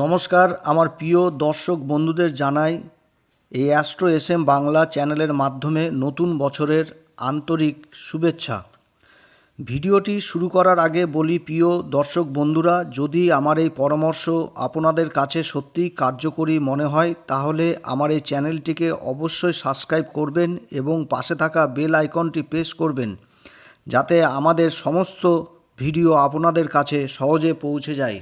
নমস্কার, আমার প্রিয় দর্শক বন্ধুদের জানাই, এই অ্যাস্ট্রো এস এম বাংলা চ্যানেলের মাধ্যমে নতুন বছরের আন্তরিক শুভেচ্ছা। ভিডিওটি শুরু করার আগে বলি, প্রিয় দর্শক বন্ধুরা, যদি আমার এই পরামর্শ আপনাদের কাছে সত্যিই কার্যকরী মনে হয়, তাহলে আমার এই চ্যানেলটিকে অবশ্যই সাবস্ক্রাইব করবেন এবং পাশে থাকা বেল আইকনটি প্রেস করবেন, যাতে আমাদের সমস্ত ভিডিও আপনাদের কাছে সহজে পৌঁছে যায়।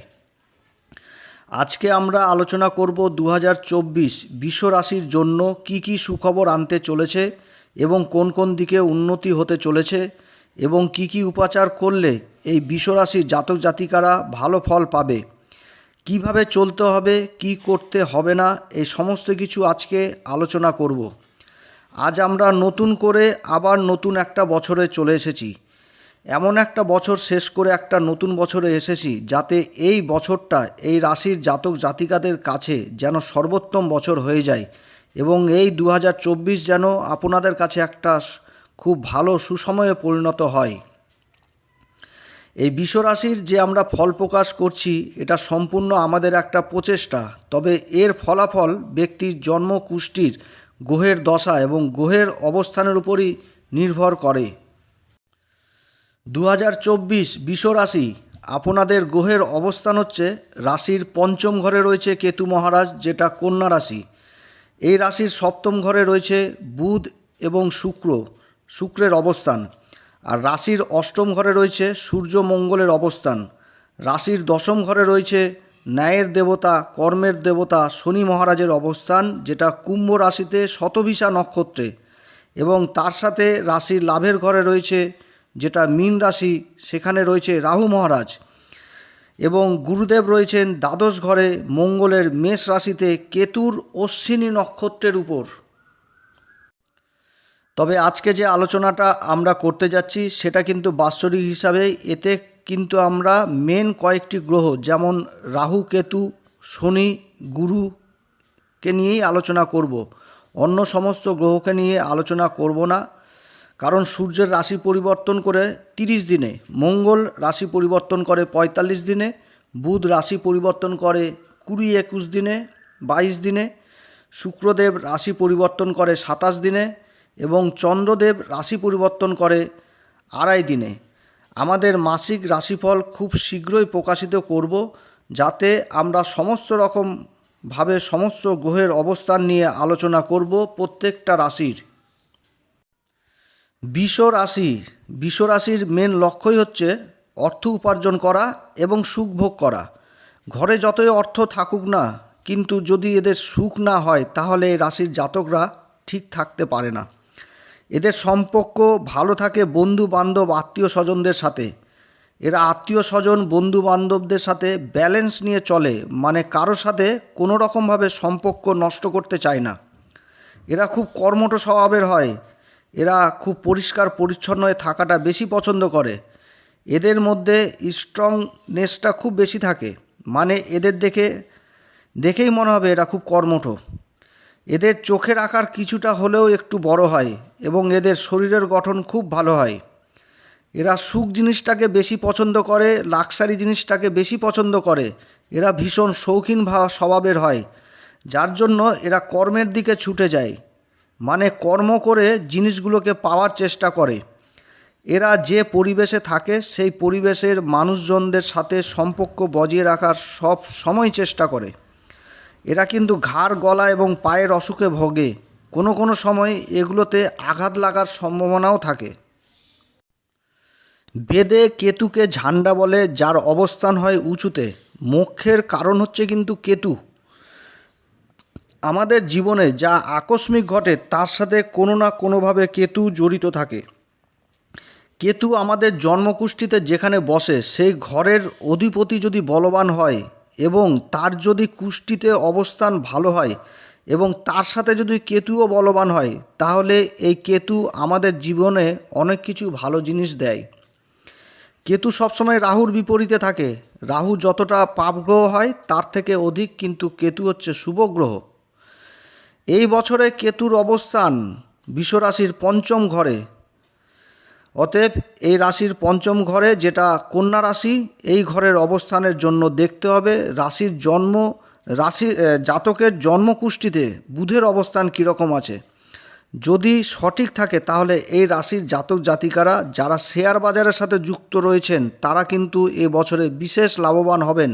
আজকে আমরা আলোচনা করব দু হাজার চব্বিশ রাশির জন্য কি কি সুখবর আনতে চলেছে এবং কোন কোন দিকে উন্নতি হতে চলেছে এবং কি কি উপাচার করলে এই রাশির জাতক জাতিকারা ভালো ফল পাবে, কীভাবে চলতে হবে, কি করতে হবে না, এই সমস্ত কিছু আজকে আলোচনা করব। আজ আমরা নতুন করে আবার নতুন একটা বছরে চলে এসেছি। এমন একটা বছর শেষ করে একটা নতুন বছরে এসেছি যাতে এই বছরটা, এই রাশির জাতক জাতিকাদের কাছে যেন সর্বোত্তম বছর হয়ে যায় এবং এই দু হাজার চব্বিশ যেন আপনাদের কাছে একটা খুব ভালো সুসময়ে পরিণত হয়। এই বিশ্বরাশির যে আমরা ফল প্রকাশ করছি, এটা সম্পূর্ণ আমাদের একটা প্রচেষ্টা। তবে এর ফলাফল ব্যক্তির জন্ম, কুষ্টির গ্রহের দশা এবং গ্রহের অবস্থানের উপরই নির্ভর করে। দু হাজার চব্বিশ বিষ রাশি, আপনাদের গ্রহের অবস্থান হচ্ছে রাশির পঞ্চম ঘরে রয়েছে কেতু মহারাজ, যেটা কন্যা রাশি। এই রাশির সপ্তম ঘরে রয়েছে বুধ এবং শুক্র, শুক্রের অবস্থান। আর রাশির অষ্টম ঘরে রয়েছে সূর্য মঙ্গলের অবস্থান। রাশির দশম ঘরে রয়েছে ন্যায়ের দেবতা, কর্মের দেবতা, শনি মহারাজের অবস্থান, যেটা কুম্ভ রাশিতে শতভিসা নক্ষত্রে। এবং তার সাথে রাশির লাভের ঘরে রয়েছে যেটা মীন রাশি, সেখানে রয়েছে রাহু মহারাজ এবং গুরুদেব রয়েছেন দ্বাদশ ঘরে মঙ্গলের মেষ রাশিতে কেতুর অশ্বিনী নক্ষত্রের উপর। তবে আজকে যে আলোচনাটা আমরা করতে যাচ্ছি, সেটা কিন্তু বাৎসরিক হিসাবে, এতে কিন্তু আমরা মেন কয়েকটি গ্রহ, যেমন রাহু, কেতু, শনি গুরুকে নিয়েই আলোচনা করব। অন্য সমস্ত গ্রহকে নিয়ে আলোচনা করব না। কারণ সূর্যের রাশি পরিবর্তন করে তিরিশ দিনে, মঙ্গল রাশি পরিবর্তন করে পঁয়তাল্লিশ দিনে, বুধ রাশি পরিবর্তন করে কুড়ি একুশ দিনে, বাইশ দিনে, শুক্রদেব রাশি পরিবর্তন করে সাতাশ দিনে এবং চন্দ্রদেব রাশি পরিবর্তন করে আড়াই দিনে। আমাদের মাসিক রাশিফল খুব শীঘ্রই প্রকাশিত করব যাতে আমরা সমস্ত রকমভাবে সমস্ত গ্রহের অবস্থান নিয়ে আলোচনা করব প্রত্যেকটা রাশির। বিষ রাশি বিষ রাশির মেন লক্ষ্যই হচ্ছে অর্থ উপার্জন করা এবং সুখ ভোগ করা। ঘরে যতই অর্থ থাকুক না, কিন্তু যদি এদের সুখ না হয়, তাহলে এই রাশির জাতকরা ঠিক থাকতে পারে না। এদের সম্পর্ক ভালো থাকে বন্ধু বান্ধব আত্মীয় স্বজনদের সাথে। এরা আত্মীয় স্বজন বন্ধু বান্ধবদের সাথে ব্যালেন্স নিয়ে চলে মানে কারোর সাথে কোনো রকমভাবে সম্পর্ক নষ্ট করতে চায় না। এরা খুব কর্মঠ স্বভাবের হয় এরা খুব পরিষ্কার পরিচ্ছন্ন হয়ে থাকাটা বেশি পছন্দ করে। এদের মধ্যে স্ট্রংনেসটা খুব বেশি থাকে। মানে এদের দেখে, দেখেই মনে হবে এরা খুব কর্মঠ। এদের চোখের আকার কিছুটা হলেও একটু বড় হয় এবং এদের শরীরের গঠন খুব ভালো হয়। এরা সুখ জিনিসটাকে বেশি পছন্দ করে, লাক্সারি জিনিসটাকে বেশি পছন্দ করে। এরা ভীষণ শৌখিন স্বভাবের হয়, যার জন্য এরা কর্মের দিকে ছুটে যায়। মানে কর্ম করে জিনিসগুলোকে পাওয়ার চেষ্টা করে। এরা যে পরিবেশে থাকে, সেই পরিবেশের মানুষজনদের সাথে সম্পর্ক বজিয়ে রাখার সব সময় চেষ্টা করে। এরা কিন্তু ঘাড়, গলা এবং পায়ের অসুখে ভোগে। কোনো কোনো সময় এগুলোতে আঘাত লাগার সম্ভাবনাও থাকে। বেদে কেতুকে ঝান্ডা বলে, যার অবস্থান হয় উঁচুতে। মোক্ষের কারণ হচ্ছে কিন্তু কেতু। আমাদের জীবনে যা আকস্মিক ঘটে, তার সাথে কোনো না কোনোভাবে কেতু জড়িত থাকে। কেতু আমাদের জন্মকুষ্ঠিতে যেখানে বসে, সেই ঘরের অধিপতি যদি বলবান হয় এবং তার যদি কুষ্টিতে অবস্থান ভালো হয় এবং তার সাথে যদি কেতুও বলবান হয়, তাহলে এই কেতু আমাদের জীবনে অনেক কিছু ভালো জিনিস দেয়। কেতু সবসময় রাহুর বিপরীতে থাকে। রাহু যতটা পাপ গ্রহ হয়, তার থেকে অধিক কিন্তু কেতু হচ্ছে শুভ গ্রহ এই বছরে কেতুর অবস্থান বিশ্বরাশির পঞ্চম ঘরে। অতএব এই রাশির পঞ্চম ঘরে যেটা কন্যা রাশি, এই ঘরের অবস্থানের জন্য দেখতে হবে রাশির জন্ম, রাশি জাতকের জন্মকুষ্ঠিতে বুধের অবস্থান কীরকম আছে। যদি সঠিক থাকে তাহলে এই রাশির জাতক জাতিকারা যারা শেয়ার বাজারের সাথে যুক্ত রয়েছেন, তারা কিন্তু এ বছরে বিশেষ লাভবান হবেন।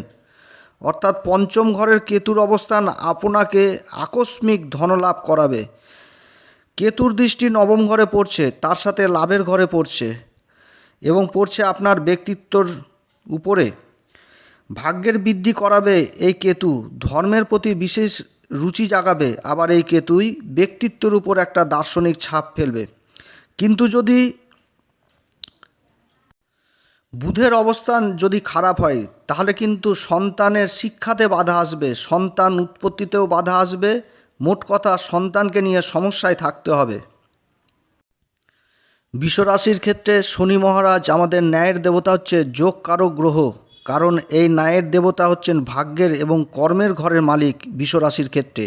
অর্থাৎ পঞ্চম ঘরের কেতুর অবস্থান আপনাকে আকস্মিক ধনলাভ করাবে। কেতুর দৃষ্টি নবম ঘরে পড়ছে, তার সাথে লাভের ঘরে পড়ছে এবং পড়ছে আপনার ব্যক্তিত্বর উপরে। ভাগ্যের বৃদ্ধি করাবে এই কেতু, ধর্মের প্রতি বিশেষ রুচি জাগাবে, আবার এই কেতুই ব্যক্তিত্বের উপর একটা দার্শনিক ছাপ ফেলবে। কিন্তু যদি বুধের অবস্থান যদি খারাপ হয়, তাহলে কিন্তু সন্তানের শিক্ষাতে বাধা আসবে, সন্তান উৎপত্তিতেও বাধা আসবে। মোট কথা, সন্তানকে নিয়ে সমস্যায় থাকতে হবে। বিশ্বরাশির ক্ষেত্রে শনি মহারাজ আমাদের ন্যায়ের দেবতা হচ্ছে যোগ কারক গ্রহ, কারণ এই ন্যায়ের দেবতা হচ্ছেন ভাগ্যের এবং কর্মের ঘরের মালিক বিশ্বরাশির ক্ষেত্রে।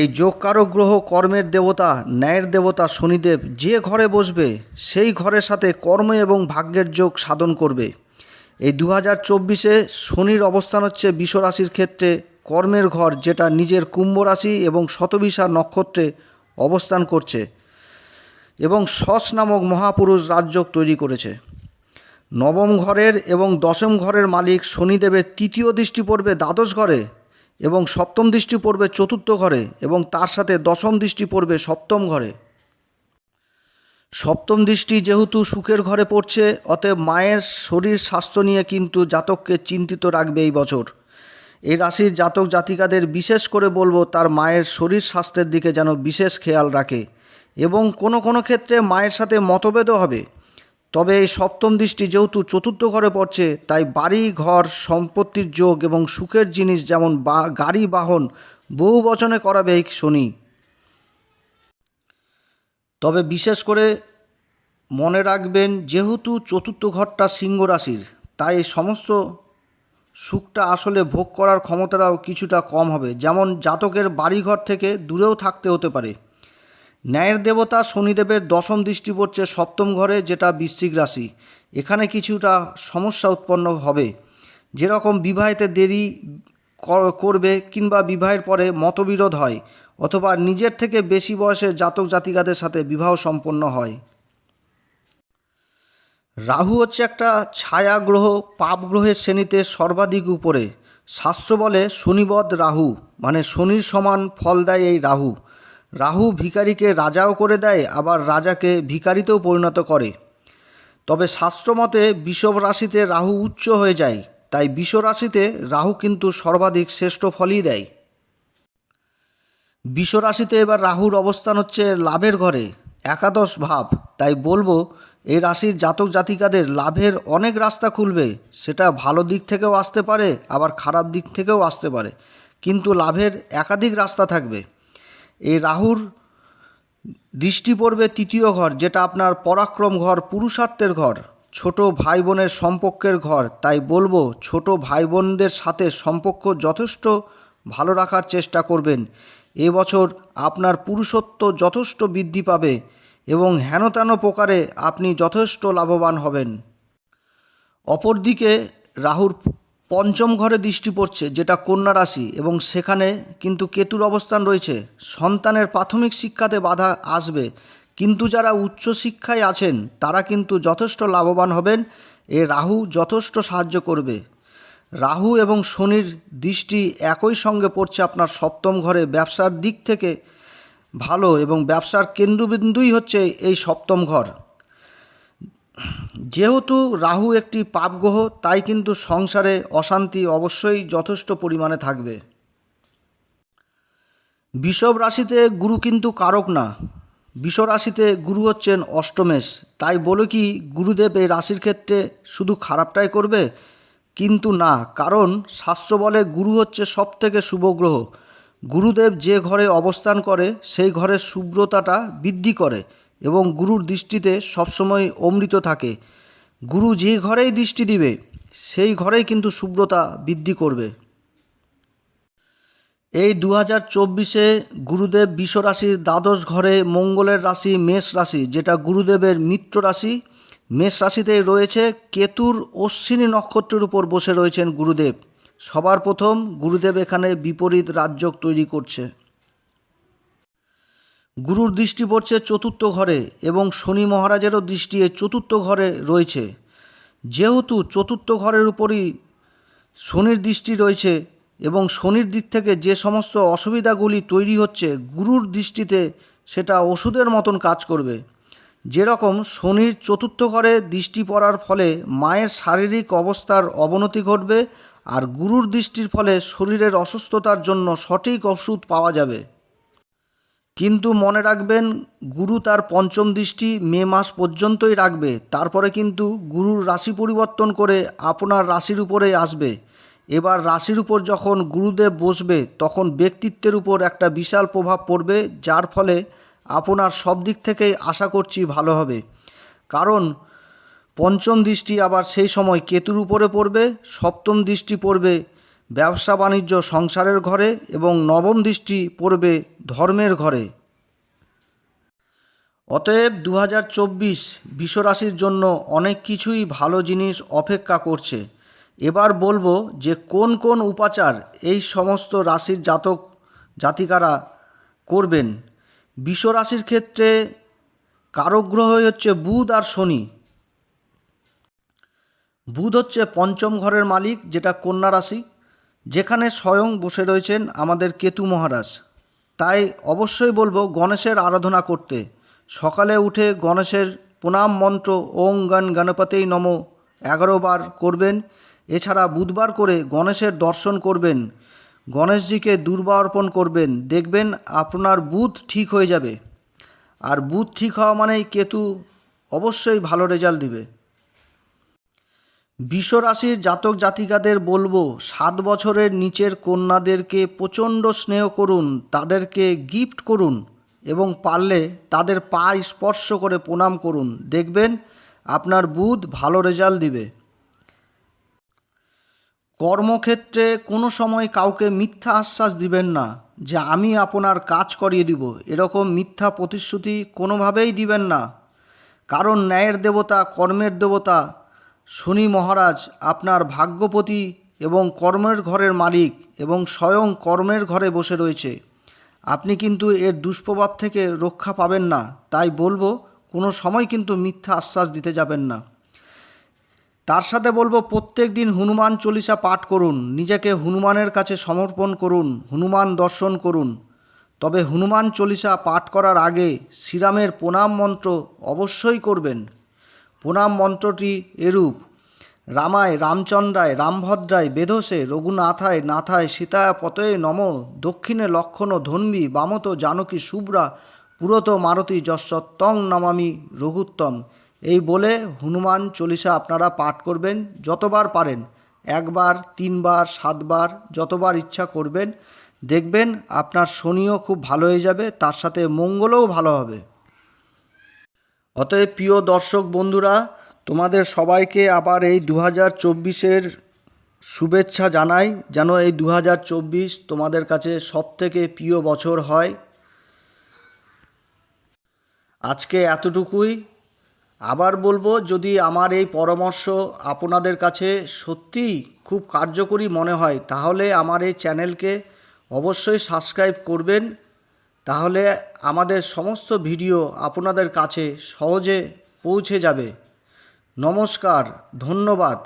এই যোগকারক গ্রহ কর্মের দেবতা, ন্যায়ের দেবতা শনিদেব যে ঘরে বসবে, সেই ঘরের সাথে কর্ম এবং ভাগ্যের যোগ সাধন করবে। এই দু হাজার চব্বিশে শনির অবস্থান হচ্ছে বিশ্বরাশির ক্ষেত্রে। কর্মের ঘর যেটা নিজের কুম্ভ রাশি এবং শতবিশা নক্ষত্রে অবস্থান করছে এবং সস নামক মহাপুরুষ রাজযোগ তৈরি করেছে। নবম ঘরের এবং দশম ঘরের মালিক শনিদেবের তৃতীয় দৃষ্টি পড়বে দ্বাদশ ঘরে। এবং সপ্তম দৃষ্টি পড়বে চতুর্থ ঘরে এবং তার সাথে দশম দৃষ্টি পড়বে সপ্তম ঘরে। সপ্তম দৃষ্টি যেহেতু সুখের ঘরে পড়ছে, অতএব মায়ের শরীর স্বাস্থ্য নিয়ে কিন্তু জাতককে চিন্তিত রাখবে এই বছর। এই রাশির জাতক জাতিকাদের বিশেষ করে বলব তার মায়ের শরীর স্বাস্থ্যের দিকে যেন বিশেষ খেয়াল রাখে এবং কোনো কোনো ক্ষেত্রে মায়ের সাথে মতভেদও হবে। তবে এই সপ্তম দৃষ্টি যেহেতু চতুর্থ ঘরে পড়ছে, তাই বাড়ি, ঘর, সম্পত্তির যোগ এবং সুখের জিনিস যেমন বা, গাড়ি, বাহন বহু বচনে করাবে এই শনি। তবে বিশেষ করে মনে রাখবেন, যেহেতু চতুর্থ ঘরটা সিংহ রাশির, তাই সমস্ত সুখটা আসলে ভোগ করার ক্ষমতাটাও কিছুটা কম হবে। যেমন জাতকের বাড়িঘর থেকে দূরেও থাকতে হতে পারে। ন্যায়ের দেবতা শনিদেবের দশম দৃষ্টি পড়ছে সপ্তম ঘরে, যেটা বৃশ্চিক রাশি। এখানে কিছুটা সমস্যা উৎপন্ন হবে। যেরকম বিবাহেতে দেরি করবে কিংবা বিবাহের পরে মতবিরোধ হয়, অথবা নিজের থেকে বেশি বয়সে জাতক জাতিকাদের সাথে বিবাহ সম্পন্ন হয়। রাহু হচ্ছে একটা ছায়া গ্রহ, পাপ গ্রহের শ্রেণীতে সর্বাধিক উপরে। শাস্ত্র বলে শনিবধ রাহু মানে শনির সমান ফল দেয় এই রাহু। রাহু ভিখারিকে রাজাও করে দেয়, আবার রাজাকে ভিখারিতেও পরিণত করে। তবে শাস্ত্রমতে বিষব রাশিতে রাহু উচ্চ হয়ে যায়, তাই বিষ রাশিতে রাহু কিন্তু সর্বাধিক শ্রেষ্ঠ ফলই দেয়। বিষ রাশিতে এবার রাহুর অবস্থান হচ্ছে লাভের ঘরে, একাদশ ভাব। তাই বলব, এই রাশির জাতক জাতিকাদের লাভের অনেক রাস্তা খুলবে, সেটা ভালো দিক থেকেও আসতে পারে, আবার খারাপ দিক থেকেও আসতে পারে। কিন্তু লাভের একাধিক রাস্তা থাকবে। এই রাহুর দৃষ্টি পড়বে তৃতীয় ঘর, যেটা আপনার পরাক্রম ঘর, পুরুষার্থের ঘর, ছোট ভাই বোনের সম্পর্কের ঘর। তাই বলব, ছোট ভাই বোনদের সাথে সম্পর্ক যথেষ্ট ভালো রাখার চেষ্টা করবেন। এবছর আপনার পুরুষত্ব যথেষ্ট বৃদ্ধি পাবে এবং হেনতেন প্রকারে আপনি যথেষ্ট লাভবান হবেন। অপরদিকে রাহুর পঞ্চম ঘরে দৃষ্টি পড়ছে, যেটা কন্যা রাশি, এবং সেখানে কিন্তু কেতুর অবস্থান রয়েছে। সন্তানের প্রাথমিক শিক্ষাতে বাধা আসবে, কিন্তু যারা উচ্চশিক্ষায় আছেন, তারা কিন্তু যথেষ্ট লাভবান হবেন। এ রাহু যথেষ্ট সাহায্য করবে। রাহু এবং শনির দৃষ্টি একই সঙ্গে পড়ছে আপনার সপ্তম ঘরে। ব্যবসার দিক থেকে ভালো এবং ব্যবসার কেন্দ্রবিন্দুই হচ্ছে এই সপ্তম ঘর। যেহেতু রাহু একটি পাপগ্রহ তাই কিন্তু সংসারে অশান্তি অবশ্যই যথেষ্ট পরিমাণে থাকবে। বিষব রাশিতে গুরু কিন্তু কারক না। বিষ রাশিতে গুরু হচ্ছেন অষ্টমেশ। তাই বলে কি, গুরুদেব এই রাশির ক্ষেত্রে শুধু খারাপটাই করবে? কিন্তু না, কারণ শাস্ত্র বলে গুরু হচ্ছে সব থেকে শুভ গ্রহ। গুরুদেব যে ঘরে অবস্থান করে, সেই ঘরের শুভ্রতাটা বৃদ্ধি করে। এবং গুরুর দৃষ্টিতে সবসময় অমৃত থাকে। গুরু যে ঘরেই দৃষ্টি দিবে, সেই ঘরেই কিন্তু শুভ্রতা বৃদ্ধি করবে। এই দু হাজার চব্বিশে গুরুদেব বিশ্ব রাশির দ্বাদশ ঘরে মঙ্গলের রাশি মেষ রাশি, যেটা গুরুদেবের মিত্র রাশি। মেষ রাশিতেই রয়েছে কেতুর অশ্বিনী নক্ষত্রের উপর বসে রয়েছেন গুরুদেব। সবার প্রথম গুরুদেব এখানে বিপরীত রাজ্যক তৈরি করছে। গুরুর দৃষ্টি পড়ছে চতুর্থ ঘরে এবং শনি মহারাজেরও দৃষ্টি এ চতুর্থ ঘরে রয়েছে। যেহেতু চতুর্থ ঘরের উপরই শনির দৃষ্টি রয়েছে এবং শনির দিক থেকে যে সমস্ত অসুবিধাগুলি তৈরি হচ্ছে, গুরুর দৃষ্টিতে সেটা ওষুধের মতন কাজ করবে। যেরকম শনির চতুর্থ ঘরে দৃষ্টি পড়ার ফলে মায়ের শারীরিক অবস্থার অবনতি ঘটবে আর গুরুর দৃষ্টির ফলে শরীরের অসুস্থতার জন্য সঠিক ওষুধ পাওয়া যাবে। কিন্তু মনে রাখবেন, গুরু তার পঞ্চম দৃষ্টি মে মাস পর্যন্তই রাখবে, তারপরে কিন্তু গুরুর রাশি পরিবর্তন করে আপনার রাশির উপরে আসবে। এবার রাশির উপর যখন গুরুদেব বসবে, তখন ব্যক্তিত্বের উপর একটা বিশাল প্রভাব পড়বে, যার ফলে আপনার সব দিক থেকেই আশা করছি ভালো হবে। কারণ পঞ্চম দৃষ্টি আবার সেই সময় কেতুর উপরে পড়বে, সপ্তম দৃষ্টি পড়বে ব্যবসা বাণিজ্য সংসারের ঘরে এবং নবম দৃষ্টি পড়বে ধর্মের ঘরে। অতএব দু হাজার চব্বিশ বিশ্বরাশির জন্য অনেক কিছুই ভালো জিনিস অপেক্ষা করছে। এবার বলব যে কোন কোন উপাচার এই সমস্ত রাশির জাতক জাতিকারা করবেন। বিশ্বরাশির ক্ষেত্রে কারক গ্রহ হচ্ছে বুধ আর শনি। বুধ হচ্ছে পঞ্চম ঘরের মালিক, যেটা কন্যা রাশি। যেখানে স্বয়ং বসে রয়েছেন আমাদের কেতু মহারাজ। তাই অবশ্যই বলব গণেশের আরাধনা করতে। সকালে উঠে গণেশের প্রণাম মন্ত্র ওং গণ গণপতেই নম এগারো বার করবেন। এছাড়া বুধবার করে গণেশের দর্শন করবেন। গণেশজিকে দুর্বা অর্পণ করবেন। দেখবেন আপনার বুধ ঠিক হয়ে যাবে। আর বুধ ঠিক হওয়া মানেই কেতু অবশ্যই ভালো রেজাল্ট দিবে। বিশ্বরাশির জাতক জাতিকাদের বলব, সাত বছরের নিচের কন্যাদেরকে প্রচণ্ড স্নেহ করুন, তাদেরকে গিফট করুন এবং পারলে তাদের পা স্পর্শ করে প্রণাম করুন। দেখবেন আপনার বুধ ভালো রেজাল্ট দিবে। কর্মক্ষেত্রে কোনো সময় কাউকে মিথ্যা আশ্বাস দিবেন না যে আমি আপনার কাজ করিয়ে দিব। এরকম মিথ্যা প্রতিশ্রুতি কোনোভাবেই দিবেন না। কারণ ন্যায়ের দেবতা, কর্মের দেবতা শনি মহারাজ আপনার ভাগ্যপতি এবং কর্মের ঘরের মালিক এবং স্বয়ং কর্মের ঘরে বসে রয়েছে। আপনি কিন্তু এর দুষ্প্রভাব থেকে রক্ষা পাবেন না। তাই বলব, কোনো সময় কিন্তু মিথ্যা আশ্বাস দিতে যাবেন না। তার সাথে বলব, প্রত্যেক দিন হনুমান চল্লিশা পাঠ করুন, নিজেকে হনুমানের কাছে সমর্পণ করুন, হনুমান দর্শন করুন। তবে হনুমান চল্লিশা পাঠ করার আগে শ্রীরামের প্রণাম মন্ত্র অবশ্যই করবেন। প্রণাম মন্ত্রটি এরূপ। রামায় রামচন্দ্রায় রামভদ্রায় বেধসে রঘুনাথায় নাথায় সীতায় পতয়ে নম দক্ষিণে লক্ষণ ধন্বী বামত জানকী শুভ্রা পুরত মারতী যশ্বত্তং নমামি রঘুত্তম। এই বলে হনুমান চল্লিশা আপনারা পাঠ করবেন, যতবার পারেন, একবার, তিনবার, সাতবার, যতবার ইচ্ছা করবেন। দেখবেন আপনার শনিও খুব ভালো হয়ে যাবে, তার সাথে মঙ্গলও ভালো হবে। অতএব প্রিয় দর্শক বন্ধুরা, তোমাদের সবাইকে আবার এই দু হাজার চব্বিশের শুভেচ্ছা জানাই, যেন এই দু হাজার চব্বিশ তোমাদের কাছে সবথেকে প্রিয় বছর হয়। আজকে এতটুকুই। আবার বলব, যদি আমার এই পরামর্শ আপনাদের কাছে সত্যিই খুব কার্যকরী মনে হয়, তাহলে আমার এই চ্যানেলকে অবশ্যই সাবস্ক্রাইব করবেন। তাহলে আমাদের সমস্ত ভিডিও আপনাদের কাছে সহজে পৌঁছে যাবে। নমস্কার ধন্যবাদ।